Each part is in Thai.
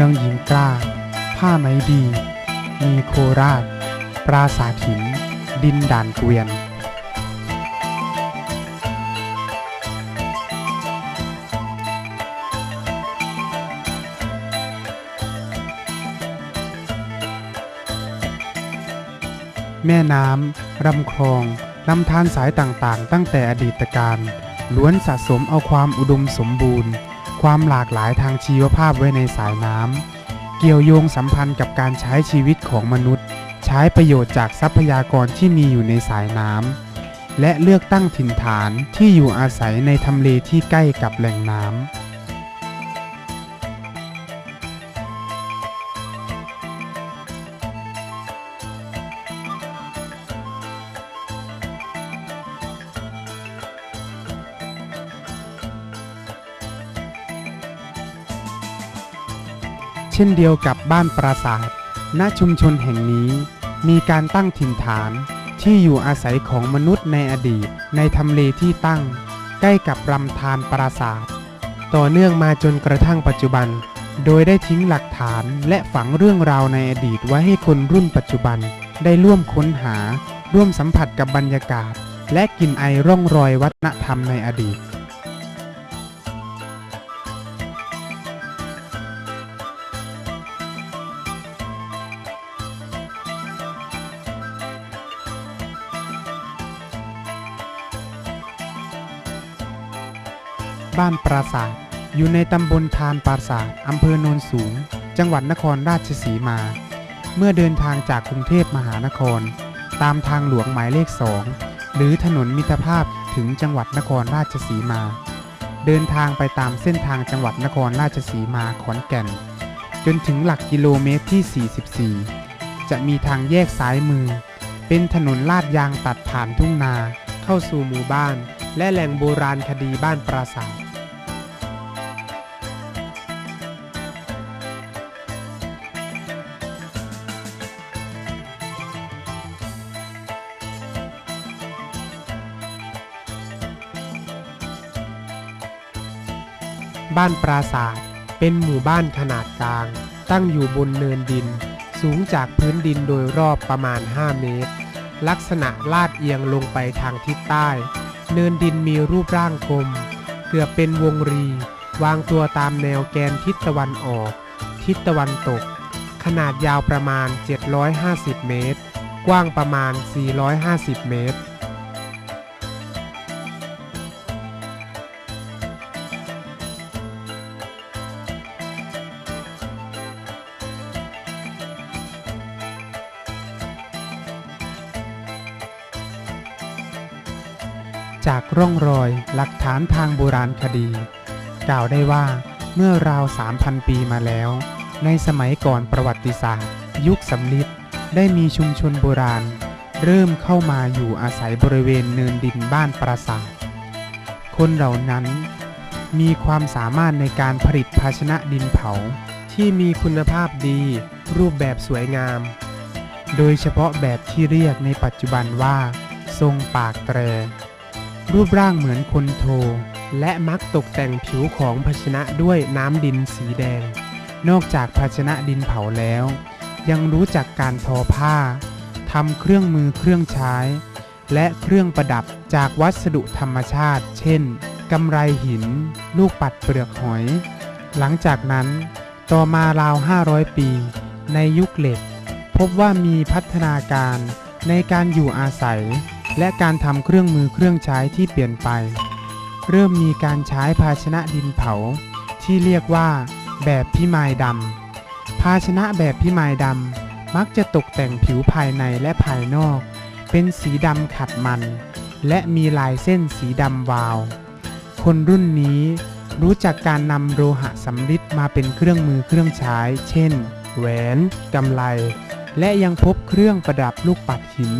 มืองหญิงกล้า ผ้าไหมดี มีโคราช ปราสาทหิน ดินด่านเกวียนแม่น้ำลำคลองลำธารสายต่างๆ ตั้งแต่อดีตการล้วนสะสมเอาความอุดมสมบูรณ์ ความหลากหลายทางชีวภาพไว้ในสายน้ำ เกี่ยวโยงสัมพันธ์กับการใช้ชีวิตของมนุษย์ ใช้ประโยชน์จากทรัพยากรที่มีอยู่ในสายน้ำ และเลือกตั้งถิ่นฐานที่อยู่อาศัยในทำเลที่ใกล้กับแหล่งน้ำ เช่นเดียวกับบ้านปราสาทณชุมชนแห่งนี้ มีการตั้งถิ่นฐานที่อยู่อาศัยของมนุษย์ในอดีตในทำเลที่ตั้ง ใกล้กับลำธารปราสาทต่อเนื่องมาจนกระทั่งปัจจุบัน โดยได้ทิ้งหลักฐานและฝังเรื่องราวในอดีตไว้ให้คนรุ่นปัจจุบันได้ร่วมค้นหา ร่วมสัมผัสกับบรรยากาศ และกลิ่นไอร่องรอยวัฒนธรรมในอดีต บ้านปราสาทอยู่ในตำบลทานปราสาทอำเภอโนนสูง จังหวัดนครราชสีมา เมื่อเดินทางจากกรุงเทพมหานคร ตามทางหลวงหมายเลข2หรือถนนมิตรภาพถึงจังหวัดนครราชสีมา เดินทางไปตามเส้นทางจังหวัดนครราชสีมาขอนแก่น จนถึงหลักกิโลเมตรที่ 44 จะมีทางแยกซ้ายมือ เป็นถนนลาดยางตัดผ่านทุ่งนา เข้าสู่หมู่บ้าน และแหล่งโบราณคดีบ้านปราสาท บ้านปราสาทเป็นหมู่บ้านขนาดกลาง ตั้งอยู่บนเนินดิน สูงจากพื้นดินโดยรอบประมาณ 5 เมตร ลักษณะลาดเอียงลงไปทางทิศใต้ เนินดินมีรูปร่างกลม เกือบเป็นวงรี วางตัวตามแนวแกนทิศตะวันออก ทิศตะวันตก ขนาดยาวประมาณ 750 เมตร กว้างประมาณ 450 เมตร จากร่องรอยหลักฐานทางโบราณคดี กล่าวได้ว่าเมื่อราว 3,000 ปีมาแล้ว ในสมัยก่อนประวัติศาสตร์ ยุคสำลิดได้มีชุมชนโบราณ เริ่มเข้ามาอยู่อาศัยบริเวณเนินดินบ้านปราสาท คนเหล่านั้นมีความสามารถในการผลิตภาชนะดินเผาที่มีคุณภาพดี รูปแบบสวยงาม โดยเฉพาะแบบที่เรียกในปัจจุบันว่า ทรงปากแตร รูปร่างเหมือนคนโท และมักตกแต่งผิวของภาชนะด้วยน้ำดินสีแดง นอกจากภาชนะดินเผาแล้ว ยังรู้จักการทอผ้าทำเครื่องมือเครื่องใช้ และเครื่องประดับจากวัสดุธรรมชาติ เช่นกำไรหิน ลูกปัดเปลือกหอย หลังจากนั้นต่อมาราว 500 ปี ในยุคเหล็ก พบว่ามีพัฒนาการในการอยู่อาศัย และการทำเครื่องมือเครื่องใช้ที่เปลี่ยนไป เริ่มมีการใช้ภาชนะดินเผา ที่เรียกว่า แบบพิมายดำภาชนะแบบพิมายดำมักจะตกแต่งผิวภายในและภายนอก เป็นสีดำขัดมัน และมีลายเส้นสีดำวาว คนรุ่นนี้รู้จักการนำโลหะสำริดมาเป็นเครื่องมือเครื่องใช้ เช่น แหวน กำไล และยังพบเครื่องประดับลูกปัดหิน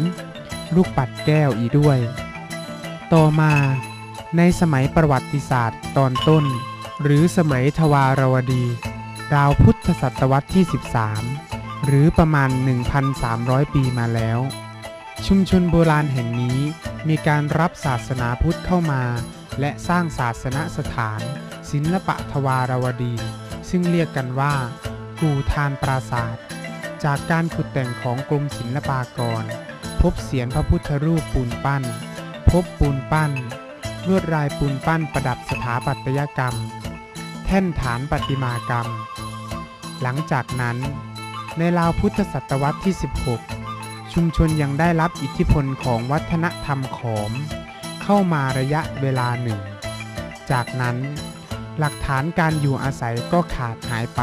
ลูกปัดแก้วอีกด้วย ต่อมาในสมัยประวัติศาสตร์ตอนต้น หรือสมัยทวารวดี ราวพุทธศตวรรษที่ 13 หรือประมาณ 1,300 ปีมาแล้ว ชุมชนโบราณแห่งนี้มีการรับศาสนาพุทธเข้ามา และสร้างศาสนสถาน ศิลปะทวารวดี ซึ่งเรียกกันว่ากูทานปราศาสตร์จากการขุดแต่งของกรมศิลปากร พบเสียนพระพุทธรูปปูนปั้น พบปูนปั้น ลวดลายปูนปั้นประดับสถาปัตยกรรม แท่นฐานประติมากรรม หลังจากนั้นในราวพุทธศตวรรษที่ 16 ชุมชนยังได้รับอิทธิพลของวัฒนธรรมขอม เข้ามาระยะเวลาหนึ่ง จากนั้น หลักฐานการอยู่อาศัยก็ขาดหายไป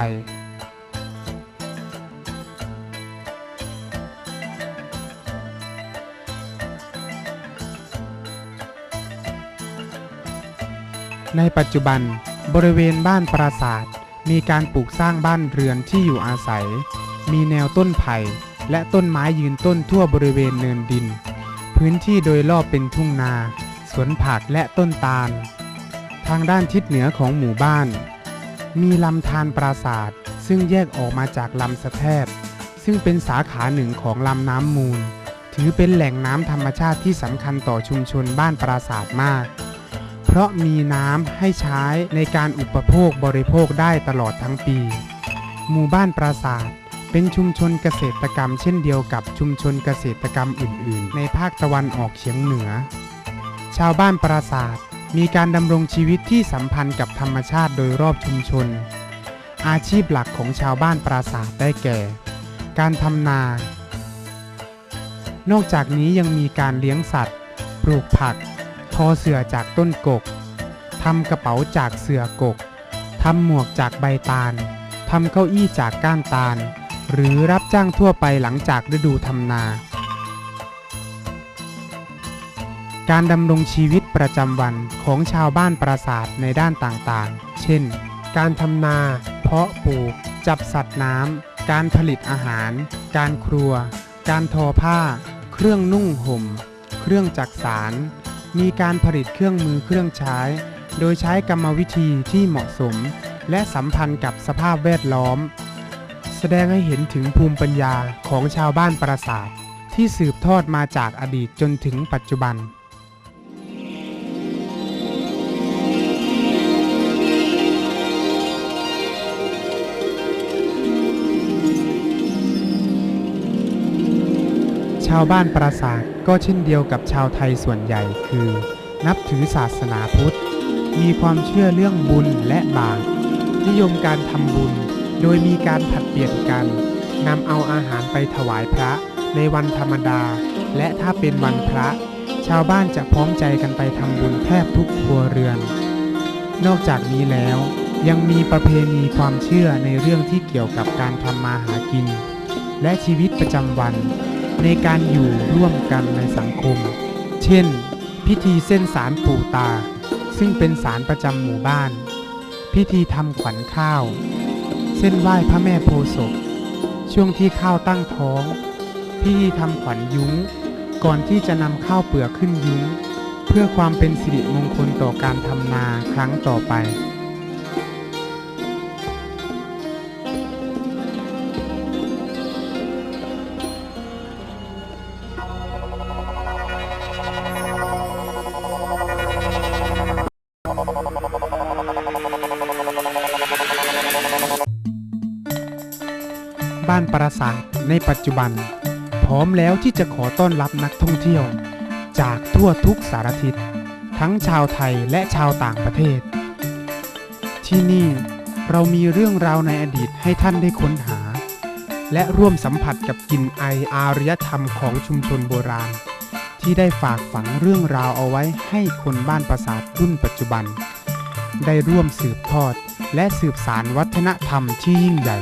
ในปัจจุบันบริเวณบ้านปราสาทมีการปลูกสร้างบ้านเรือนที่อยู่อาศัย มีแนวต้นไผ่และต้นไม้ยืนต้นทั่วบริเวณเนินดิน พื้นที่โดยรอบเป็นทุ่งนา สวนผักและต้นตาล ทางด้านทิศเหนือของหมู่บ้าน มีลำธารปราสาทซึ่งแยกออกมาจากลำสะแทบซึ่งเป็นสาขาหนึ่งของลำน้ำมูล ถือเป็นแหล่งน้ำธรรมชาติที่สำคัญต่อชุมชนบ้านปราสาทมาก เพราะมีน้ำให้ใช้ในการอุปโภคบริโภคได้ตลอดทั้งปี หมู่บ้านปราสาทเป็นชุมชนเกษตรกรรมเช่นเดียวกับชุมชนเกษตรกรรมอื่น ๆ ในภาคตะวันออกเฉียงเหนือ ชาวบ้านปราสาทมีการดำรงชีวิตที่สัมพันธ์กับธรรมชาติโดยรอบชุมชน อาชีพหลักของชาวบ้านปราสาทได้แก่ การทำนา นอกจากนี้ยังมีการเลี้ยงสัตว์ ปลูกผัก ทอเสื่อจากต้นกกทำกระเป๋าจากเสื่อกกทำหมวกจากใบตาลทำเก้าอี้จากก้านตาล หรือรับจ้างทั่วไปหลังจากฤดูทำนา การดำรงชีวิตประจำวันของชาวบ้านปราสาทในด้านต่างๆ เช่น การทำนา เพาะปลูก จับสัตว์น้ำ การผลิตอาหาร การครัว การทอผ้า เครื่องนุ่งห่ม เครื่องจักสาร มีการผลิตเครื่องมือเครื่องใช้ โดยใช้กรรมวิธีที่เหมาะสม และสัมพันธ์กับสภาพแวดล้อม แสดงให้เห็นถึงภูมิปัญญาของชาวบ้านปราสาทที่สืบทอดมาจากอดีตจนถึงปัจจุบัน ชาวบ้านปราสาทก็เช่นเดียวกับชาวไทยส่วนใหญ่คือ นับถือศาสนาพุทธ มีความเชื่อเรื่องบุญและบาปนิยมการทำบุญ โดยมีการผัดเปลี่ยนกันนำเอาอาหารไปถวายพระในวันธรรมดา และถ้าเป็นวันพระ ชาวบ้านจะพร้อมใจกันไปทำบุญแทบทุกครัวเรือน นอกจากนี้แล้วยังมีประเพณีความเชื่อในเรื่องที่เกี่ยวกับการทำมาหากิน และชีวิตประจำวัน ในการอยู่ร่วมกันในสังคม เช่น พิธีเส้นสารปู่ตา ซึ่งเป็นสารประจำหมู่บ้าน พิธีทำขวัญข้าว เส้นไหว้พระแม่โพศพช่วงที่ข้าวตั้งท้อง พิธีทำขวัญยุ้ง ก่อนที่จะนำข้าวเปลือกขึ้นยุ้ง เพื่อความเป็นสิริมงคลต่อการทำนาครั้งต่อไป บ้านปราสาทในปัจจุบัน พร้อมแล้วที่จะขอต้อนรับนักท่องเที่ยว จากทั่วทุกสารทิศ ทั้งชาวไทยและชาวต่างประเทศ ที่นี่เรามีเรื่องราวในอดีตให้ท่านได้ค้นหา และร่วมสัมผัสกับกลิ่นไออารยธรรมของชุมชนโบราณ ที่ได้ฝากฝังเรื่องราวเอาไว้ให้คนบ้านปราสาทรุ่นปัจจุบัน ได้ร่วมสืบทอดและสืบสารวัฒนธรรมที่ยิ่งใหญ่